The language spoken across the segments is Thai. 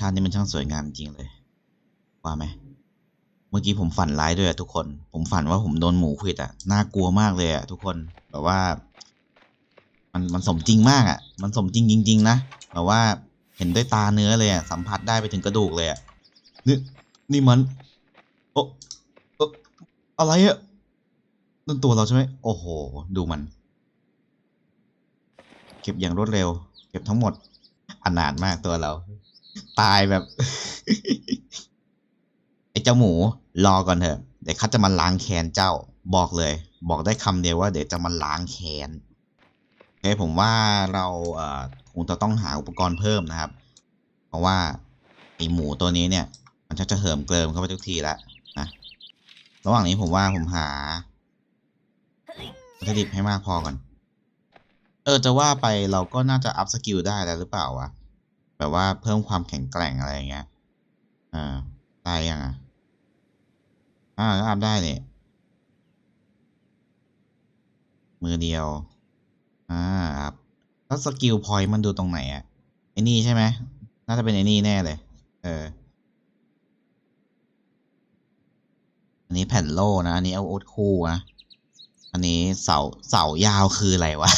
ชาตินี่มันช่างสวยงามจริงเลยว่าไหมเมื่อกี้ผมฝันร้ายด้วยอะทุกคน ผมฝันว่าผมโดนหมูขิดอะน่ากลัวมากเลยอะทุกคนแบบว่า มันมันสมจริงมากอะมันสมจริงจริง ๆ นะแบบว่าเห็นด้วยตาเนื้อเลยอะสัมผัสได้ไปถึงกระดูกเลยอะนี่นี่มันโอ้เอะอะไรอะนั่นตัวเราใช่ไหมโอ้โห ดูมัน เก็บอย่างรวดเร็ว เก็บทั้งหมดอนาถมากตัวเรา ตายแบบ ไอ้เจ้าหมูรอก่อนเถอะ เดี๋ยวเขาจะมาล้างแค้นเจ้า บอกเลย บอกได้คำเดียวว่าเดี๋ยวจะมาล้างแค้นโอเคผมว่าเราเอ่อคงจะต้องหาอุปกรณ์เพิ่มนะครับ เพราะว่าไอหมูตัวนี้เนี่ย มันชักจะเหิมเกลิมเข้าไปทุกทีแล้วนะระหว่างนี้ผมว่าผมหาวัตถุดิบให้มากพอก่อน เออจะว่าไปเราก็น่าจะอัพสกิลได้แล้วหรือเปล่าวะ แบบว่าเพิ่มความแข็งแกร่งอะไรอย่างเงี้ยอ่าได้ยังอะอ่าก็อัพได้เนี่ยมือเดียว อ่าครับแล้วสกิลพอยต์มันดูตรงไหนอะไอ้นี่ใช่ไหมน่าจะเป็นไอ้นี่แน่เลย เออ อันนี้แผ่นโล่นะ อันนี้เอาโอ๊ตคู่นะ อันนี้เสาเสายาวคืออะไรวะ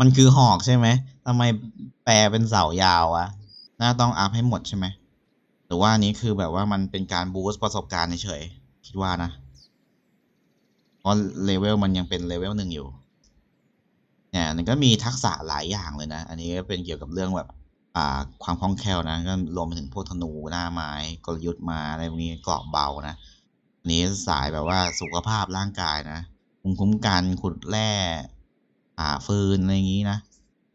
มันคือหอกใช่ไหม ทำไมแปลเป็นเสายาวอะน่าต้องอัพให้หมดใช่ไหม หรือว่านี้คือแบบว่ามันเป็นการบูสต์ประสบการณ์เฉยคิดว่านะเพราะเลเวลมันยังเป็นเลเวลหนึ่งอยู่ เนี่ยมันก็มีทักษะหลายอย่างเลยนะ อันนี้ก็เป็นเกี่ยวกับเรื่องแบบ อ่า ความคล่องแคล่วนะ ก็รวมไปถึงพวกธนูหน้าไม้กลยุทธ์มาอะไรพวกนี้กรอบเบานะอันนี้สายแบบว่าสุขภาพร่างกายนะภูมิคุ้มกันขุดแร่อ่าฟืนอะไรอย่างนี้นะ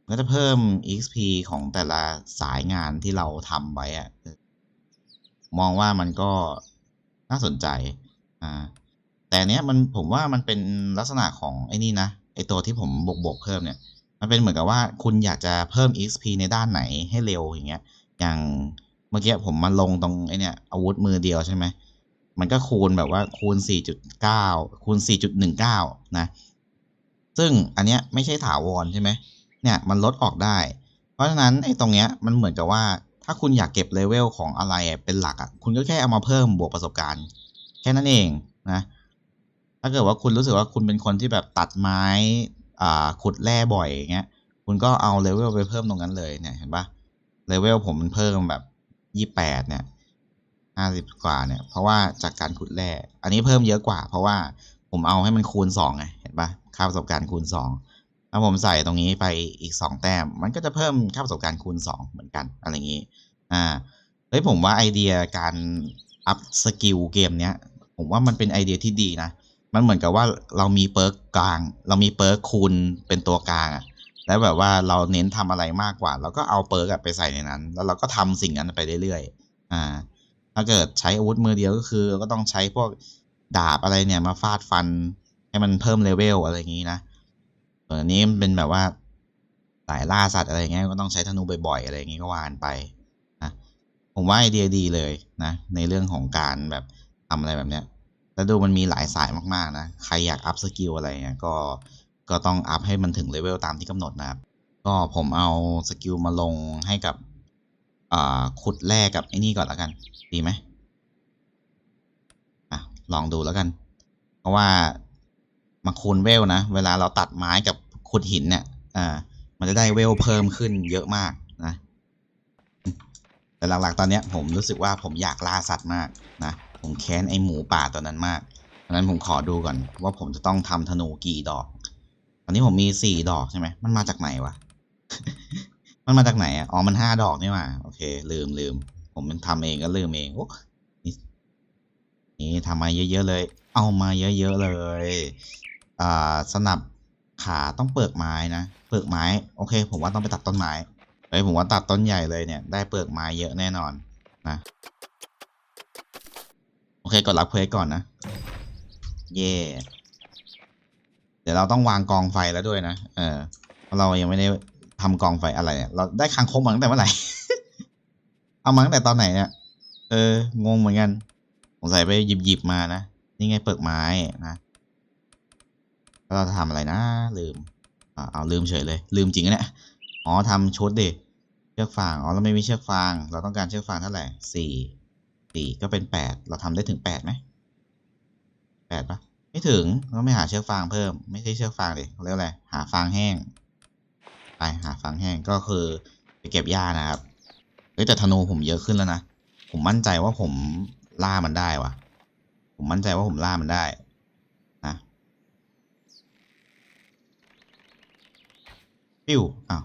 ก็จะเพิ่ม XP ของแต่ละสายงานที่เราทำไว้อะมองว่ามันก็น่าสนใจ อ่า แต่เนี้ยมันผมว่ามันเป็นลักษณะของไอ้นี่นะ ไอตัวที่ผมบวกบวกเพิ่มเนี่ย มันเป็นเหมือนกับว่าคุณอยากจะเพิ่ม XP ในด้านไหนให้เร็วอย่างเงี้ย อย่างเมื่อกี้ผมมาลงตรงไอเนี่ยอาวุธมือเดียวใช่ไหม มันก็คูณแบบว่าคูณ 4.9 คูณ 4.19 นะ ซึ่งอันเนี้ยไม่ใช่ถาวรใช่ไหม เนี่ยมันลดออกได้ เพราะฉะนั้นไอ้ตรงเนี้ยมันเหมือนกับว่าถ้าคุณอยากเก็บเลเวลของอะไรเป็นหลักอะคุณก็แค่เอามาเพิ่มบวกประสบการณ์ แค่นั้นเองนะถ้าเกิดว่าคุณรู้สึกว่าคุณเป็นคนที่แบบตัดไม้อ่าขุดแร่บ่อยอย่างเงี้ยคุณก็เอาเลเวลไปเพิ่มตรงนั้นเลยเนี่ยเห็นปะเลเวลผมมันเพิ่มแบบ28เนี่ยห้าสิบกว่าเนี่ย เพราะว่าจากการขุดแร่อันนี้เพิ่มเยอะกว่า เพราะว่าผมเอาให้มันคูณสองไงเห็นปะค่าประสบการณ์คูณสอง ถ้าผมใส่ตรงนี้ไปอีกสองแต้ม มันก็จะเพิ่มค่าประสบการณ์คูณสองเหมือนกัน อะไรอย่างนี้ อ่า เฮ้ยผมว่าไอเดียการอัพสกิลเกมเนี้ย ผมว่ามันเป็นไอเดียที่ดีนะ มันเหมือนกับว่าเรามีเปิร์กกลาง เรามีเปิร์กคูณเป็นตัวกลางอะแล้วแบบว่าเราเน้นทำอะไรมากกว่า เราก็เอาเปิร์กไปใส่ในนั้น แล้วเราก็ทำสิ่งนั้นไปเรื่อยๆ อ่า ถ้าเกิดใช้อาวุธมือเดียวก็คือก็ต้องใช้พวกดาบอะไรเนี่ยมาฟาดฟันให้มันเพิ่มเลเวลอะไรอย่างนี้นะ ส่วนอันนี้มันเป็นแบบว่าสายล่าสัตว์อะไรเงี้ยก็ต้องใช้ธนูบ่อยๆอะไรอย่างนี้ก็วานไปนะผมว่าไอเดียดีเลยนะ ในเรื่องของการแบบทำอะไรแบบเนี้ยแล้วดูมันมีหลายสายมากๆนะใครอยากอัพสกิลอะไรเงี้ยก็ก็ต้องอัพให้มันถึงเลเวลตามที่กำหนดนะครับ ก็ผมเอาสกิลมาลงให้กับอ่าขุดแร่กับไอ้นี่ก่อนแล้วกัน ดีไหมอะลองดูแล้วกัน เพราะว่า มาคูณเวลนะ เวลาเราตัดไม้กับขุดหินเนี่ยอ่ามันจะได้เวลเพิ่มขึ้นเยอะมากนะ แต่หลักๆตอนเนี้ยผมรู้สึกว่าผมอยากล่าสัตว์มากนะ ผมแค้นไอหมูป่าตัวนั้นมากเพราะนั้นผมขอดูก่อนว่าผมจะต้องทำธนูกี่ดอก ตอนนี้ผมมีสี่ดอกใช่ไหมมันมาจากไหนวะ มันมาจากไหนอะ อ๋อ มันห้าดอกนี่ว่าโอเค ลืมลืม ผมมันทำเองก็ลืมเองโอ้นี่นี่ทำมาเยอะๆเลย เอามาเยอะๆเลย สนับขาต้องเปลือกไม้นะ เปลือกไม้ โอเค ผมว่าต้องไปตัดต้นไม้เฮ้ยผมว่าตัดต้นใหญ่เลยเนี่ย ได้เปลือกไม้เยอะแน่นอนนะ โอเคกดรับเควสก่อนนะ เย่เดี๋ยวเราต้องวางกองไฟแล้วด้วยนะ เออเพราะเรายังไม่ได้ทำกองไฟอะไร เราได้คางคกมาตั้งแต่เมื่อไหร่ เอามาตั้งแต่ตอนไหนเนี่ย เออ งงเหมือนกัน สงสัยไปหยิบหยิบมานะ นี่ไงเปลือกไม้นะ เราจะทำอะไรนะ ลืมอ่าเอาลืมเฉยเลย ลืมจริงนะเนี่ยอ๋อทำชุดดิเชือกฟางอ๋อเราไม่มีเชือกฟาง เราต้องการเชือกฟางเท่าไหร่สี่สี่ก็เป็นแปดเราทำได้ถึงแปดไหมแปดปะไม่ถึงเราไม่หาเชือกฟางเพิ่ม ไม่ใช่เชือกฟางดิเรียกอะไรหาฟางแห้งไปหาฟางแห้งก็คือไปเก็บหญ้านะครับเฮ้ยแต่ธนูผมเยอะขึ้นแล้วนะผมมั่นใจว่าผมล่ามันได้วะผมมั่นใจว่าผมล่ามันได้ นะ ปิ้วอ้าว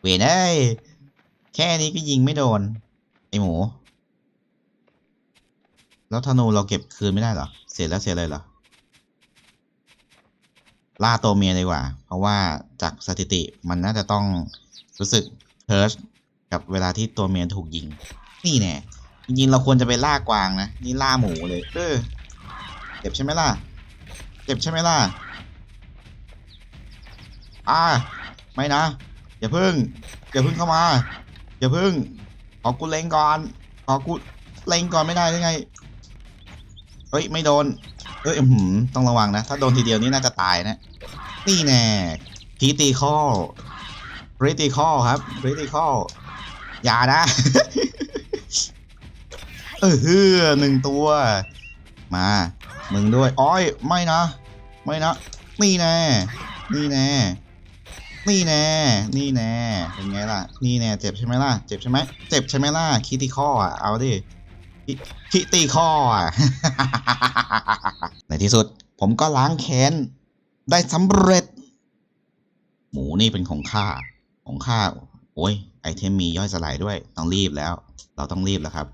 เวยนเอ้ยแค่นี้ก็ยิงไม่โดน ไอหมู แล้วธนูเราเก็บคืนไม่ได้เหรอ เสียแล้วเสียเลยเหรอ ล่าตัวเมียดีกว่า เพราะว่าจากสถิติมันน่าจะต้องรู้สึกเฮิร์ชกับเวลาที่ตัวเมียถูกยิง นี่แน่จริงๆเราควรจะไปล่ากวางนะ นี่ล่าหมูเลย เออเจ็บใช่ไหมล่ะ เจ็บใช่ไหมล่ะ อ่าไม่นะ อย่าพึ่ง อย่าพึ่งเข้ามา อย่าพึ่ง ขอกูเล็งก่อน ขอกูเล็งก่อนไม่ได้ได้ไง เฮ้ย ไม่โดน เอ้ยอื้อหือต้องระวังนะ ถ้าโดนทีเดียวนี่น่าจะตายนะ นี่แน่คีตีคอลคริติคอลครับคริติคอลอย่านะ เออฮือหนึ่งตัว มา มึงด้วย อ้อย ไม่นะ ไม่นะ นี่แน่ นี่แน่ นี่แน่ นี่แน่ เป็นไงล่ะ นี่แน่ เจ็บใช่ไหมล่ะ เจ็บใช่ไหม เจ็บใช่ไหมล่ะ คิติคออะ เอาดิ คิคิติคออะ ในที่สุด ผมก็ล้างแค้น ได้สำเร็จ หมูนี่เป็นของข้า ของข้า โอ้ย ไอเทมมีย่อยสลายด้วย ต้องรีบแล้ว เราต้องรีบแล้วครับ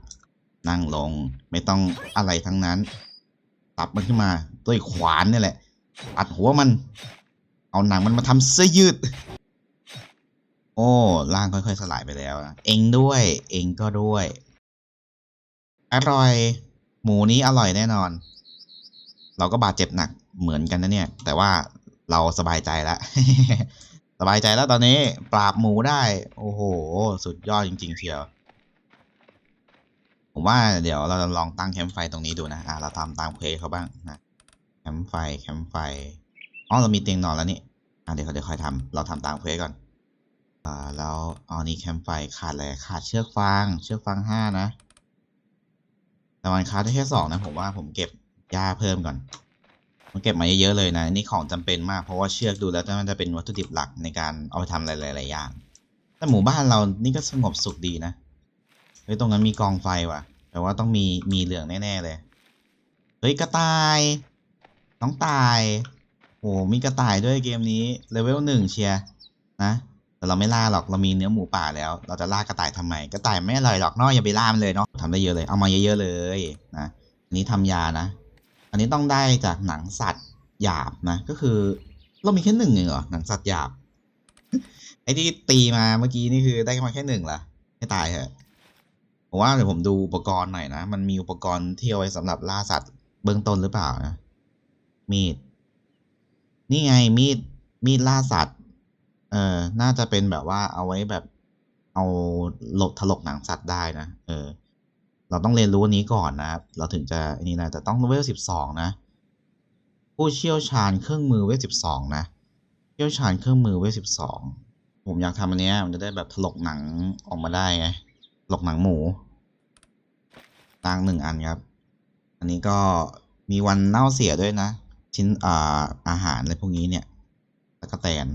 นั่งลง ไม่ต้องอะไรทั้งนั้น ตับมันขึ้นมา ด้วยขวานนี่แหละตัดหัวมัน เอาหนังมันมาทำเสื้อยืด โอ้ร่างค่อยๆสลายไปแล้วนะเองด้วย เองก็ด้วย อร่อย หมูนี้อร่อยแน่นอน เราก็บาดเจ็บหนักเหมือนกันนะเนี่ย แต่ว่าเราสบายใจแล้วสบายใจแล้วตอนนี้ ปราบหมูได้ โอ้โห สุดยอดจริงๆเชียวผมว่าเดี๋ยวเราจะลองตั้งแคมป์ไฟตรงนี้ดูนะ อ่าเราทำตามเควสเขาบ้างนะ แคมป์ไฟ แคมป์ไฟ อ๋อ เรามีเตียงนอนแล้วนี่ อ่าเดี๋ยวเดี๋ยวค่อยทำเราทำตามเควสก่อนอ่าแล้วเอานี่แคมไฟขาดอะไรขาดเชือกฟางเชือกฟางห้านะ แต่มันขาดได้แค่สองนะผมว่าผมเก็บหญ้าเพิ่มก่อนผมเก็บมาเยอะๆเลยนะนี่ของจำเป็นมากเพราะว่าเชือกดูแล้วมันจะเป็นวัตถุดิบหลักในการเอาไปทำหลายๆอย่างแต่หมู่บ้านเรานี่ก็สงบสุขดีนะเฮ้ยตรงนั้นมีกองไฟว่ะ แต่ว่าต้องมีมีเหลืองแน่ๆเลย เฮ้ยกระต่าย น้องตาย อ้มีกระต่ายด้วยเกมนี้เลเวลหนึ่งเชียร์นะแต่เราไม่ล่าหรอกเรามีเนื้อหมูป่าแล้ว เราจะล่ากระต่ายทำไมกระต่ายไม่อร่อยหรอกเนาะอย่าไปล่ามันเลยเนาะทำได้เยอะเลยเอามาเยอะๆเลยนะอันนี้ทำยานะ อันนี้ต้องได้จากหนังสัตว์หยาบนะก็คือ เรามีแค่หนึ่งเหรอหนังสัตว์หยาบไอ้ที่ตีมาเมื่อกี้นี่คือได้มาแค่หนึ่งเหรอให้ตายเหรอผมว่าเดี๋ยวผมดูอุปกรณ์หน่อยนะ มันมีอุปกรณ์ที่เอาไว้สำหรับล่าสัตว์เบื้องต้นหรือเปล่านะ มีด นี่ไงมีดมีดล่าสัตว์ เออ น่าจะเป็นแบบว่าเอาไว้แบบเอาหลบถลกหนังสัตว์ได้นะ เออ เราต้องเรียนรู้อันนี้ก่อนนะครับ เราถึงจะอันนี่นะแต่ต้องเวลสิบสองนะ ผู้เชี่ยวชาญเครื่องมือเวลสิบสองนะ เชี่ยวชาญเครื่องมือเวลสิบสอง ผมอยากทำอันเนี้ยมันจะได้แบบถลกหนังออกมาได้ไงถลกหนังหมูตั้งหนึ่งอันครับ อันนี้ก็มีวันเน่าเสียด้วยนะ ชิ้นอ่าอาหารอะไรพวกนี้เนี่ยตะกะแตน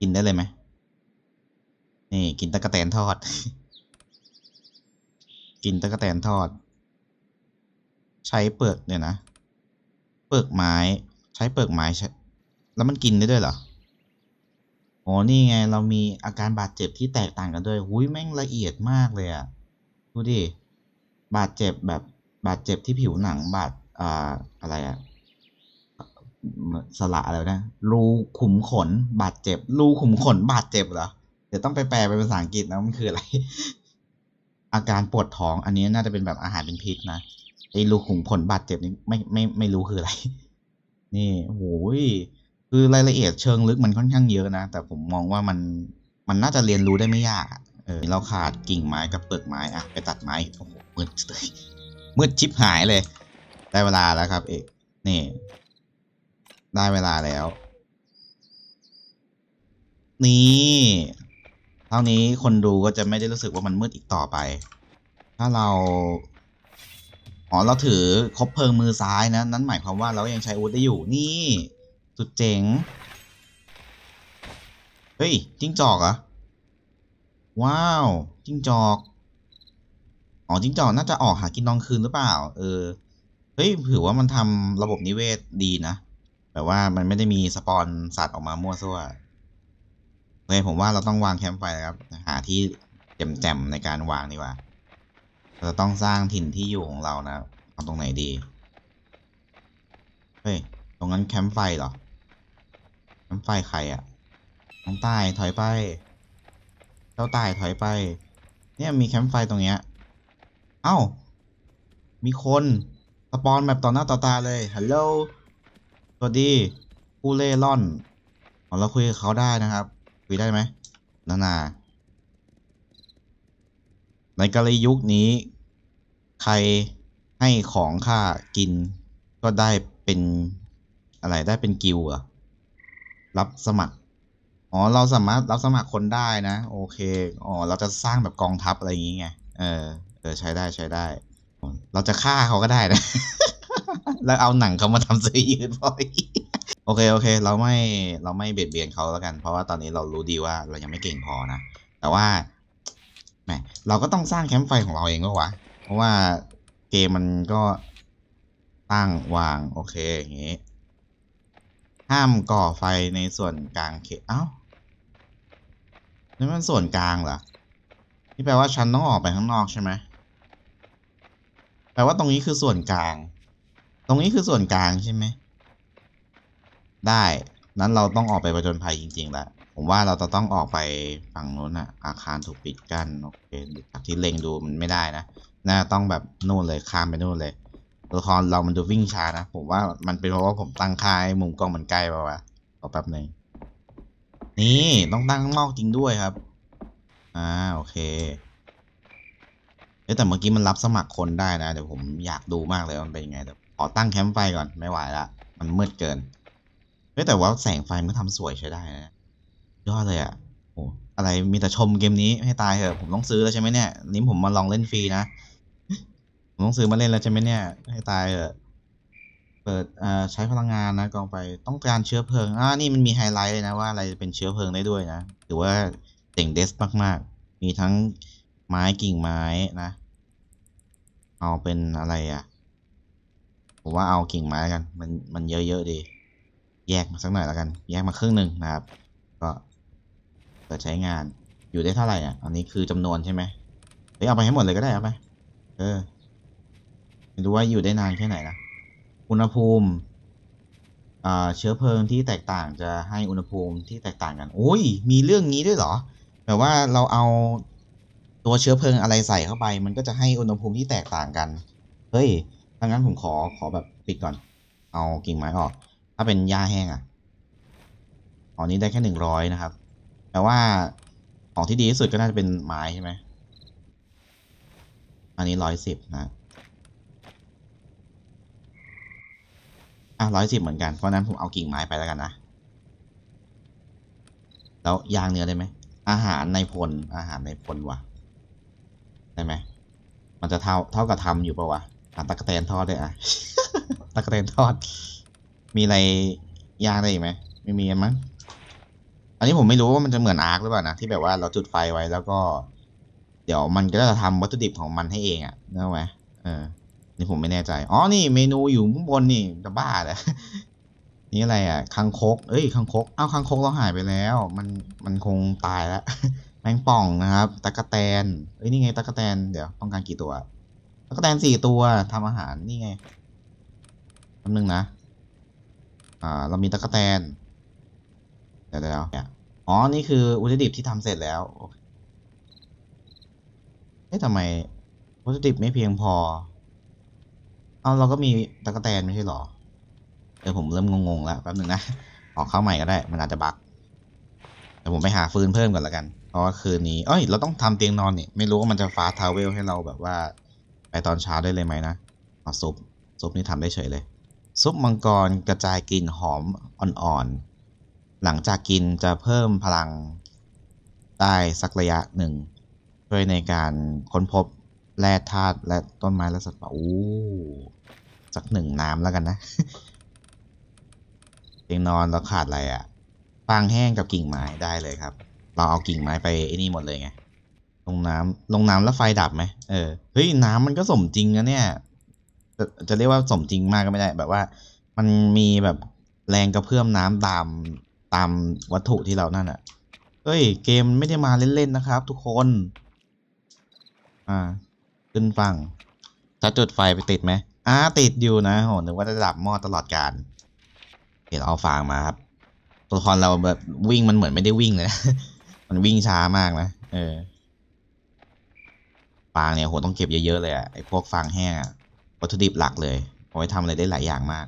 กินได้เลยไหมนี่กินตะกะแตนทอด กินตะกะแตนทอด ใช้เปลือกเนี่ยนะเปลือกไม้ใช้เปลือกไม้ใช้แล้วมันกินได้ด้วยเหรออ๋อนี่ไงเรามีอาการบาดเจ็บที่แตกต่างกันด้วยหุยแม่งละเอียดมากเลยอะดูดิบาดเจ็บแบบบาดเจ็บที่ผิวหนังบาด อ่าอะไรอะสละอะไรนะรูขุมขนบาดเจ็บ รูขุมขนบาดเจ็บเหรอเดี๋ยวต้องไปแปลเป็นภาษาอังกฤษนะมันคืออะไร อาการปวดท้อง อันนี้น่าจะเป็นแบบอาหารเป็นพิษนะไอ้รูขุมขนบาดเจ็บนี่ไม่ไม่ไม่รู้คืออะไร นี่โอ้ยคือรายละเอียดเชิงลึกมันค่อนข้างเยอะนะ แต่ผมมองว่ามันมันน่าจะเรียนรู้ได้ไม่ยากเออเราขาดกิ่งไม้กับเปลือกไม้อะไปตัดไม้โอ้โหมืดเลยมืดชิบหายเลย ได้เวลาแล้วครับเอกนี่ ได้เวลาแล้ว นี่เท่านี้คนดูก็จะไม่ได้รู้สึกว่ามันมืดอีกต่อไป ถ้าเราอ๋อเราถือคบเพลิงมือซ้ายนะ นั้นหมายความว่าเรายังใช้อาวุธได้อยู่นี่สุดเจ๋ง เฮ้ยจิ้งจอกเหรอว้าวจิ้งจอก อ๋อจิ้งจอกน่าจะออกหากินตอนคืนหรือเปล่า เออ เฮ้ยถือว่ามันทำระบบนิเวศดีนะแบบว่ามันไม่ได้มีสปอนสัตว์ออกมามั่วซั่วเลยผมว่าเราต้องวางแคมป์ไฟนะครับ หาที่แจ่มๆในการวางดีกว่า เราต้องสร้างถิ่นที่อยู่ของเรานะเอาตรงไหนดี เฮ้ย ตรงนั้นแคมป์ไฟเหรอ แคมป์ไฟใครอะน้องใต้ถอยไป เจ้าใต้ถอยไป เนี่ยมีแคมป์ไฟตรงเนี้ย เอ้า มีคน สปอนแบบต่อหน้าต่อตาเลย ฮัลโหล สวัสดีผู้เล่ร่อนอ๋อเราคุยกับเขาได้นะครับ คุยได้ไหมนานา ในกาลยุคนี้ ใครให้ของข้ากิน ก็ได้เป็นอะไรได้เป็นกิลด์เหรอรับสมัคร อ๋อ เราสามารถรับสมัครคนได้นะ โอเค อ๋อ เราจะสร้างแบบกองทัพอะไรอย่างงี้ไง เออ เออ ใช้ได้ใช้ได้ เราจะฆ่าเขาก็ได้นะ แล้วเอาหนังเขามาทำเสื้อยืดพออีกโอเคโอเค เราไม่เราไม่เบียดเบียนเขาแล้วกัน เพราะว่าตอนนี้เรารู้ดีว่าเรายังไม่เก่งพอนะ แต่ว่าแหมเราก็ต้องสร้างแคมป์ไฟของเราเองก็วะ เพราะว่าเกมมันก็ตั้งวางโอเคอย่างงี้ ห้ามก่อไฟในส่วนกลางเขตเอ้านี่มันส่วนกลางเหรอ นี่แปลว่าฉันต้องออกไปข้างนอกใช่ไหม แปลว่าตรงนี้คือส่วนกลาง ตรงนี้คือส่วนกลางใช่ไหม ได้ นั้นเราต้องออกไปประจนภัยจริงๆแหละผมว่าเราจะต้องออกไปฝั่งนู้นอะอาคารถูกปิดกั้นโอเคจากที่เล็งดูมันไม่ได้นะ น่าต้องแบบนู่นเลยข้ามไปนู่นเลย ตัวละครเรามันดูวิ่งช้านะ ผมว่ามันเป็นเพราะว่าผมตั้งค่าให้มุมกล้องมันใกล้ป่าวะขอแป๊บหนึ่งนี่ต้องตั้งข้างนอกจริงด้วยครับ อ่าโอเค เอ๊แต่เมื่อกี้มันรับสมัครคนได้นะ เดี๋ยวผมอยากดูมากเลยว่ามันเป็นยังไงเดี๋ยวขอตั้งแคมป์ไฟก่อนไม่ไหวละมันมืดเกินเฮ้ยแต่ว่าแสงไฟมันทำสวยใช้ได้นะยอดเลยอะ่ะโอ้อะไรมีแต่ชมเกมนี้ให้ตายเถอะผมต้องซื้อแล้วใช่ไหมเนี่ยนี้ผมมาลองเล่นฟรีนะผมต้องซื้อมาเล่นแล้วใช่ไหมเนี่ย ให้ตายเถอะเปิดอ่ใช้พลังงานนะกองไฟต้องการเชื้อเพลิงอ่านี่มันมีไฮไลท์เลยนะว่าอะไรเป็นเชื้อเพลิงได้ด้วยนะถือว่าเจ๋งเดสมากๆ มีทั้ง ไม้กิ่งไม้นะ เอาเป็นอะไรอะ ผมว่าเอากิ่งไม้กัน มันมันเยอะๆดี แยกมาสักหน่อยแล้วกัน แยกมาครึ่งหนึ่งนะครับ ก็เปิดใช้งาน อยู่ได้เท่าไหร่อะ อันนี้คือจำนวนใช่ไหมเฮ้ยเอาไปให้หมดเลยก็ได้เอาไป เออ ไม่รู้ว่าอยู่ได้นานแค่ไหนนะ อุณหภูมิอ่าเชื้อเพลิงที่แตกต่างจะให้อุณหภูมิที่แตกต่างกัน โอ้ย มีเรื่องนี้ด้วยเหรอ แบบว่าเราเอา ตัวเชื้อเพลิงอะไรใส่เข้าไป มันก็จะให้อุณหภูมิที่แตกต่างกัน เฮ้ยถ้างั้นผมขอขอแบบปิดก่อน เอากิ่งไม้ออก ถ้าเป็นหญ้าแห้งอะอ๋อนี้ได้แค่หนึ่งร้อยนะครับ แต่ว่าของที่ดีที่สุดก็น่าจะเป็นไม้ใช่ไหม อันนี้ร้อยสิบนะ อะร้อยสิบเหมือนกัน เพราะนั้นผมเอากิ่งไม้ไปแล้วกันนะ แล้วยางเนื้อได้ไหม อาหารในพล อาหารในพลว่ะ ได้ไหมมันจะเท่าเท่ากับทำอยู่ปะวะอะตะกะแตนทอดได้อะตะกะแตนทอด มีอะไรย่างได้อีกไหมไม่มีมั้งอันนี้ผมไม่รู้ว่ามันจะเหมือนอาร์คหรือเปล่านะที่แบบว่าเราจุดไฟไว้แล้วก็ เดี๋ยวมันก็จะทำวัตถุดิบของมันให้เองอะ่ะนึกไหมเออ นี่ผมไม่แน่ใจอ๋อนี่เมนูอยู่ข้างบนนี่จะบ้าเหรอนี่อะไรอะคังคก เอ้ยคังคก เอ้าคังคกเราหายไปแล้ว มันมันคงตายแล้ว แมงป่องนะครับตะกะแตนเอ้ยนี่ไงตะกะแตนเดี๋ยวต้องการกี่ตัวตะกะแตนสี่ตัวทำอาหารนี่ไงแป๊บนึงนะอ่าเรามีตะกะแตนเดี๋ยวเดี๋ยวอ๋อนี่คือวัตถุดิบที่ทำเสร็จแล้วเอ๊ะทำไมวัตถุดิบไม่เพียงพอเอาเราก็มีตะกะแตนไม่ใช่หรอเออผมเริ่มงงๆแล้วแป๊บนึงนะออกเข้าใหม่ก็ได้มันอาจจะบั๊กแต่ผมไปหาฟืนเพิ่มก่อนละกัน เพราะว่าคืนนี้เอ้ย เราต้องทำเตียงนอนเนี่ยไม่รู้ว่ามันจะฟ้าทาวเวลให้เราแบบว่า ไปตอนเช้าได้เลยไหมนะอาซุปซุปนี่ทำได้เฉยเลย ซุปมังกรกระจายกลิ่นหอมอ่อนๆ หลังจากกินจะเพิ่มพลังได้สักระยะหนึ่งช่วยในการค้นพบแร่ธาตุและต้นไม้และสัตว์ป่าโอ้สักหนึ่งน้ำแล้วกันนะเตียงนอนเราขาดอะไรอะ่ะฟางแห้งกับกิ่งไม้ได้เลยครับ เราเอากิ่งไม้ไปไอ้นี่หมดเลยไงลงน้ำลงน้ำแล้วไฟดับไหมเออเฮ้ยน้ำมันก็สมจริงนะเนี่ยจะจะเรียกว่าสมจริงมากก็ไม่ได้ แบบว่า มันมีแบบแรงกระเพื่อมน้ำตามตามวัตถุที่เรานั่นอะ่ะเฮ้ย เกมไม่ได้มาเล่นๆนะครับ ทุกคน อ่า ขึ้นฟังจะจุดไฟไปติดไหมอ่าติดอยู่นะโหนึกว่าจะดับหม้อตลอดการเดี๋ยวเราเอาฟางมาครับ ตัวละครเราแบบวิ่งมันเหมือนไม่ได้วิ่งเลยนะ มันวิ่งช้ามากนะเออฟางเนี่ยโหต้องเก็บเยอะๆเลยอะไอ้พวกฟางแห้งวัตถุดิบหลักเลยเอาไว้ทำอะไรได้หลายอย่างมาก